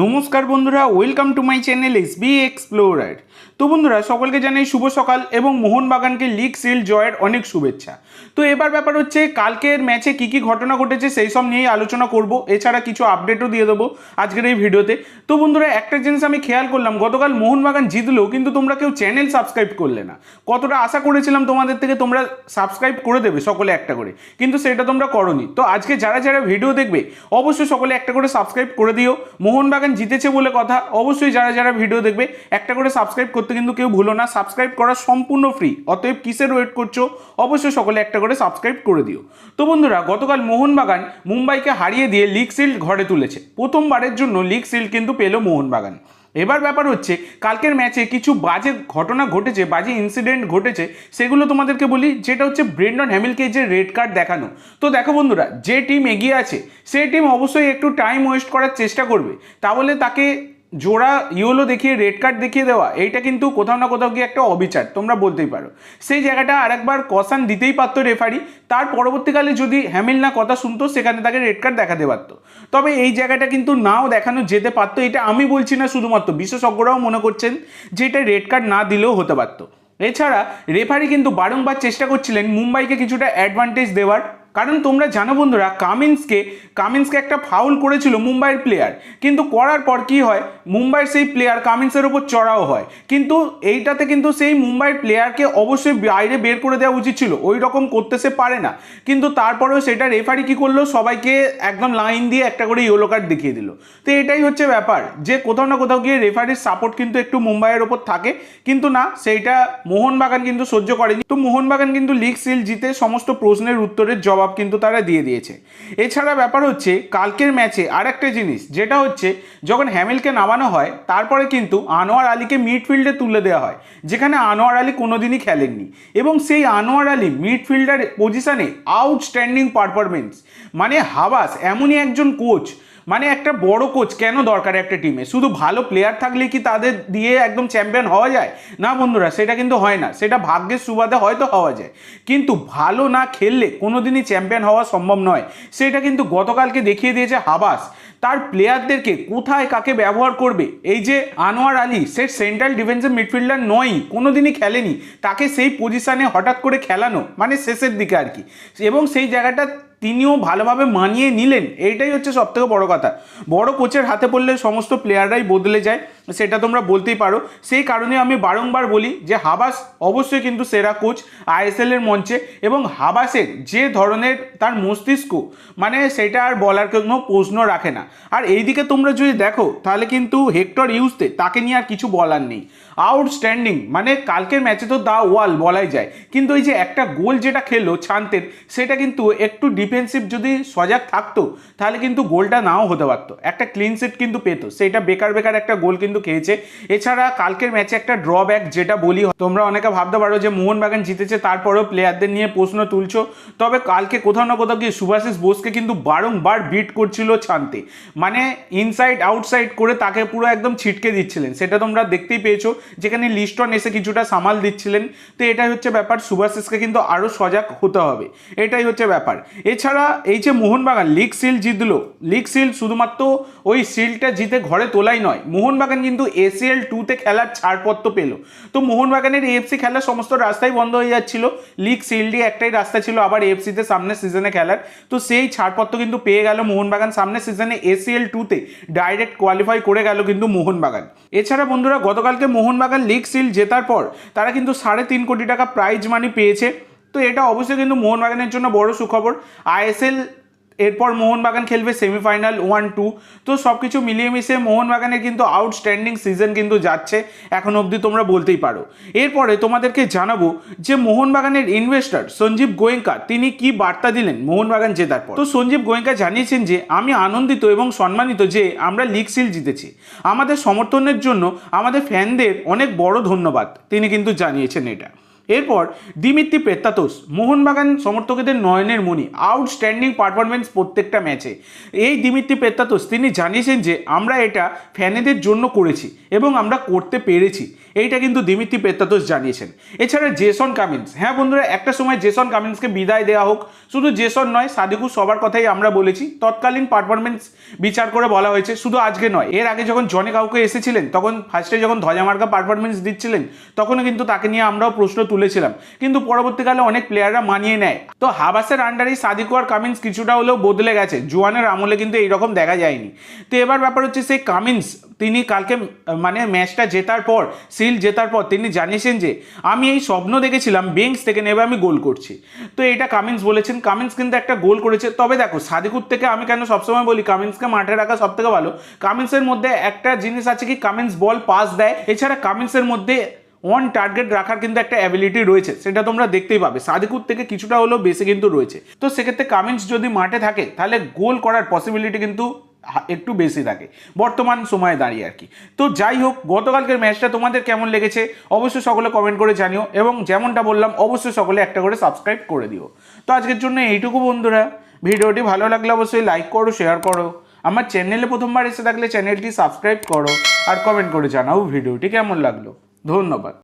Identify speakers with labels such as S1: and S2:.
S1: নমস্কার বন্ধুরা welcome to my channel S B explorer তো বন্ধুরা, সকলকে জানাই শুভ সকাল এবং মোহনবাগানকে লিগ সিল জয়ের অনেক শুভেচ্ছা। তো এবার ব্যাপার হচ্ছে, কালকের ম্যাচে কী কী ঘটনা ঘটেছে সেই সব নিয়েই আলোচনা করব। এছাড়া কিছু আপডেটও দিয়ে দেবো আজকের এই ভিডিওতে। তো বন্ধুরা, একটা জিনিস আমি খেয়াল করলাম, গতকাল মোহনবাগান জিতলো কিন্তু তোমরা কেউ চ্যানেল সাবস্ক্রাইব করলে না। কতটা আশা করেছিলাম তোমাদের থেকে তোমরা সাবস্ক্রাইব করে দেবে সকলে একটা করে, কিন্তু সেটা তোমরা করনি। তো আজকে যারা যারা ভিডিও দেখবে, অবশ্যই সকলে একটা করে সাবস্ক্রাইব করে দিও। মোহনবাগান জিতেছে বলে কথা, অবশ্যই যারা যারা ভিডিও দেখবে, একটা করে সাবস্ক্রাইব করতে কিন্তু কেউ ভুলো না। সাবস্ক্রাইব করা সম্পূর্ণ ফ্রি অতএব কিসের ওয়েট করছ? অবশ্যই সকলে একটা করে সাবস্ক্রাইব করে দিও। তো বন্ধুরা, গতকাল মোহনবাগান মুম্বাইকে হারিয়ে দিয়ে লিগ সিল্ড ঘরে তুলেছে। প্রথমবারের জন্য লিগ সিল্ড কিন্তু পেল মোহনবাগান। এবার ব্যাপার হচ্ছে, কালকের ম্যাচে কিছু বাজে ঘটনা ঘটেছে, বাজে ইনসিডেন্ট ঘটেছে, সেগুলো তোমাদেরকে বলি, যেটা হচ্ছে ব্রেন্ডন হ্যামিলকে যে রেড কার্ড দেখানো। তো দেখো বন্ধুরা, যে টিম এগিয়ে আছে সেই টিম অবশ্যই একটু টাইম ওয়েস্ট করার চেষ্টা করবে। তাহলে তাকে জোড়া ইয়েলো দেখিয়ে, রেড কার্ড দেখিয়ে দেওয়া, এইটা কিন্তু কোথাও না কোথাও গিয়ে একটা অবিচার, তোমরা বলতেই পারো। সেই জায়গাটা আরেকবার কসান দিতেই পারতো রেফারি তার পরবর্তীকালে যদি হ্যামিল না কথা শুনতো, সেখানে তাকে রেড কার্ড দেখাতে পারতো। তবে এই জায়গাটা কিন্তু নাও দেখানো যেতে পারতো, এটা আমি বলছি না শুধুমাত্র, বিশেষজ্ঞরাও মনে করছেন যে এটা রেড কার্ড না দিলেও হতে পারতো। এছাড়া রেফারি কিন্তু বারংবার চেষ্টা করছিলেন মুম্বাইকে কিছুটা অ্যাডভান্টেজ দেওয়ার কারণ তোমরা জানো বন্ধুরা কামিন্সকে কামিন্সকে একটা ফাউল করেছিল মুম্বাইয়ের প্লেয়ার কিন্তু করার পর কি হয়? মুম্বাইয়ের সেই প্লেয়ার কামিন্সের ওপর চড়াও হয়। কিন্তু এইটাতে কিন্তু সেই মুম্বাইয়ের প্লেয়ারকে অবশ্যই বাইরে বের করে দেওয়া উচিত ছিল। ওই রকম করতে সে পারে না। কিন্তু তারপরেও সেটা রেফারি কি করল? সবাইকে একদম লাইন দিয়ে একটা করে ইয়েলো কার্ড দেখিয়ে দিল। তো এটাই হচ্ছে ব্যাপার। যে কোথাও না কোথাও গিয়ে রেফারির সাপোর্ট কিন্তু একটু মুম্বাইয়ের ওপর থাকে। কিন্তু না, সেইটা মোহনবাগান কিন্তু সহ্য করেনি। তো মোহনবাগান কিন্তু লিগ সিল জিতে সমস্ত প্রশ্নের উত্তরের জবাব কিন্তু তারা দিয়ে দিয়েছে। এছাড়া ব্যাপার হচ্ছে, কালকের ম্যাচে আর একটা জিনিস, যেটা হচ্ছে, যখন হ্যামিলকে নামানো হয়, তারপরে কিন্তু আনোয়ার আলীকে মিডফিল্ডে তুলে দেওয়া হয়, যেখানে আনোয়ার আলী কোনোদিনই খেলেননি। এবং সেই আনোয়ার আলী মিডফিল্ডার পজিশানে আউটস্ট্যান্ডিং পারফরমেন্স মানে হাবাস এমনই একজন কোচ মানে একটা বড় কোচ কেন দরকার একটা টিমে শুধু ভালো প্লেয়ার থাকলে কি তাদের দিয়ে একদম চ্যাম্পিয়ন হওয়া যায়? না বন্ধুরা, সেটা কিন্তু হয় না। সেটা ভাগ্যের সুবাদে হয়তো হওয়া যায়। কিন্তু ভালো না খেললে কোনোদিনই চ্যাম্পিয়ন হওয়া সম্ভব নয়। সেটা কিন্তু গতকালকে দেখিয়ে দিয়েছে হাবাস। তার প্লেয়ারদেরকে কোথায় কাকে ব্যবহার করবে? এই যে আনোয়ার আলী, সে সেন্ট্রাল ডিফেন্সিভ মিডফিল্ডার নয়ই, কোনোদিনই খেলেনি। তাকে সেই পজিশানে হঠাৎ করে খেলানো মানে শেষের দিকে আর কি। এবং সেই জায়গাটা তিনিও ভালোভাবে মানিয়ে নিলেন, এইটাই হচ্ছে সবথেকে বড় কথা। বড় কোচের হাতে পড়লে সমস্ত প্লেয়াররাই বদলে যায়। সেটা তোমরা বলতেই পারো। সেই কারণে আমি বারংবার বলি যে হাবাস অবশ্যই কিন্তু সেরা কোচ আইএসএল এর মঞ্চে এবং হাবাসের যে ধরনের তার মস্তিষ্ক মানে সেটা আর বলার কোনো প্রশ্ন রাখে না। আর এইদিকে তোমরা যদি দেখো, তাহলে কিন্তু হেক্টর ইউজতে তাকে নিয়ে আর কিছু বলার নেই। আউটস্ট্যান্ডিং মানে কালকের ম্যাচে তো দা ওয়াল বলাই যায়। কিন্তু এই যে একটা গোল যেটা খেললো ছান্তের, সেটা কিন্তু একটু ডিফেন্সিভ যদি সজাগ থাকতো, তাহলে কিন্তু গোলটা নাও হতে পারতো। একটা ক্লিন সিট কিন্তু পেতো, সেটা বেকার বেকার একটা গোল কিন্তু খেয়েছে। এছাড়া কালকের ম্যাচে একটা ড্রব্যাক যেটা বলি, তোমরা অনেকে ভাবতে পারো যে মোহনবাগান জিতেছে, তারপরেও প্লেয়ারদের নিয়ে প্রশ্ন তুলছো। তবে কালকে কোথাও না কোথাও গিয়ে সুভাষিস বোসকে কিন্তু বারংবার বিট করছিল ছানতে। মানে ইনসাইড আউটসাইড করে তাকে পুরো একদম ছিটকে দিচ্ছিলেন। সেটা তোমরা দেখতেই পেয়েছ। যেখানে লিস্টন এসে কিছুটা সামাল দিচ্ছিলেন। তো এটাই হচ্ছে ব্যাপার। সুভাষিসকে কিন্তু আরও সজাগ হতে হবে। এটাই হচ্ছে ব্যাপার। এছাড়া এই যে মোহনবাগান লিগ সিল জিতলো। লিগ সিল শুধুমাত্র ওই সিলটা জিতে ঘরে তোলাই নয়। মোহনবাগান কিন্তু এসিএল টুতে খেলার ছাড়পত্র পেল। তো মোহনবাগানের এএফসি খেলার সমস্ত রাস্তাই বন্ধ হয়ে যাচ্ছিল। লিগ সিলডি একটাই রাস্তা ছিল, আবার এএফসিতে সামনের সিজনে খেলার। তো সেই ছাড়পত্র কিন্তু পেয়ে গেল মোহনবাগান। সামনের সিজনে এসিএল টুতে ডাইরেক্ট কোয়ালিফাই করে গেল কিন্তু মোহনবাগান। এছাড়া বন্ধুরা, গতকালকে মোহনবাগান লিগ সিল জেতার পর তারা কিন্তু সাড়ে তিন কোটি টাকা প্রাইজ মানি পেয়েছে। তো এটা অবশ্যই কিন্তু মোহনবাগানের জন্য বড় সুখবর। আইএসএল এরপর মোহনবাগান খেলবে সেমিফাইনাল ওয়ান টু তো সব কিছু মিলিয়ে মিশিয়ে মোহনবাগানের কিন্তু আউটস্ট্যান্ডিং সিজন কিন্তু যাচ্ছে, এখন অবধি তোমরা বলতেই পারো। এরপরে তোমাদেরকে জানাব যে মোহনবাগানের ইনভেস্টর সঞ্জীব গোয়েঙ্কা, তিনি কি বার্তা দিলেন মোহনবাগান জেতার পর? তো সঞ্জীব গোয়েঙ্কা জানিয়েছেন যে, আমি আনন্দিত এবং সম্মানিত যে, আমরা লিগ সিল জিতেছি। আমাদের সমর্থনের জন্য আমাদের ফ্যানদের অনেক বড় ধন্যবাদ, তিনি কিন্তু জানিয়েছেন এটা। এরপর দিমিত্রি পেত্তাতোস, মোহনবাগান সমর্থকদের নয়নের মণি আউটস্ট্যান্ডিং পারফরমেন্স প্রত্যেকটা ম্যাচে এই দিমিত্রি পেত্তাতোস, তিনি জানিয়েছেন যে, আমরা এটা ফ্যানেদের জন্য করেছি এবং আমরা করতে পেরেছি। এইটা কিন্তু দিমিত্রি পেত্তাতোস জানিয়েছেন। এছাড়া জেসন কামিন্স হ্যাঁ বন্ধুরা, একটা সময় জেসন কামিন্সকে বিদায় দেওয়া হোক, শুধু জেসন নয়, সাদিকু সবার কথাই আমরা বলেছি, তৎকালীন পারফরমেন্স বিচার করে বলা হয়েছে, শুধু আজকে নয়, এর আগে যখন জনে কাউকে এসেছিলেন, তখন ফার্স্টে যখন ধ্বজামার্কা পারফরমেন্স দিচ্ছিলেন, তখনও কিন্তু তাকে নিয়ে আমরাও প্রশ্ন তুলেছিলাম। কিন্তু পরবর্তীকালে অনেক প্লেয়াররা মানিয়ে নেয়। তো হাবাসের আন্ডারেই সাদিকু আর কামিন্স কিছুটা হলেও বদলে গেছে, জুয়ানের আমলে কিন্তু এইরকম দেখা যায়নি। তো এবার ব্যাপার হচ্ছে সেই কামিন্স তিনি কালকে মানে ম্যাচটা জেতার পর, সিল জেতার পর তিনি জানিয়েছেন যে, আমি এই স্বপ্ন দেখেছিলাম, বেঞ্চ থেকে নেবে আমি গোল করছি। তো এটা কামিন্স বলেছেন। কামিন্স কিন্তু একটা গোল করেছে। তবে দেখো, সাদিকুর থেকে আমি কেন সবসময় বলি, কামিন্সকে মাঠে রাখা সব থেকে ভালো। কামিন্সের মধ্যে একটা জিনিস আছে কি, কামিন্স বল পাস দেয়। এছাড়া কামিন্সের মধ্যে অন টার্গেট রাখার কিন্তু একটা অ্যাবিলিটি রয়েছে, সেটা তোমরা দেখতেই পাবে। সাদিকুর থেকে কিছুটা হলেও বেশি কিন্তু রয়েছে। তো সেক্ষেত্রে কামিন্স যদি মাঠে থাকে, তাহলে গোল করার পসিবিলিটি কিন্তু একটু বেশি থাকে। বর্তমান সময়ে দাঁড়িয়ে আর কি। তো যাই হোক, গতকালকের ম্যাচটা তোমাদের কেমন লেগেছে অবশ্যই সকলে কমেন্ট করে জানিও এবং যেমনটা বললাম, অবশ্যই সকলে একটা করে সাবস্ক্রাইব করে দিও। তো আজকের জন্য এইটুকু বন্ধুরা। ভিডিওটি ভালো লাগলে অবশ্যই লাইক করো শেয়ার করো। আমার চ্যানেলে প্রথমবার এসে থাকলে চ্যানেলটি সাবস্ক্রাইব করো আর কমেন্ট করে জানাও ভিডিওটি কেমন লাগল। ধন্যবাদ।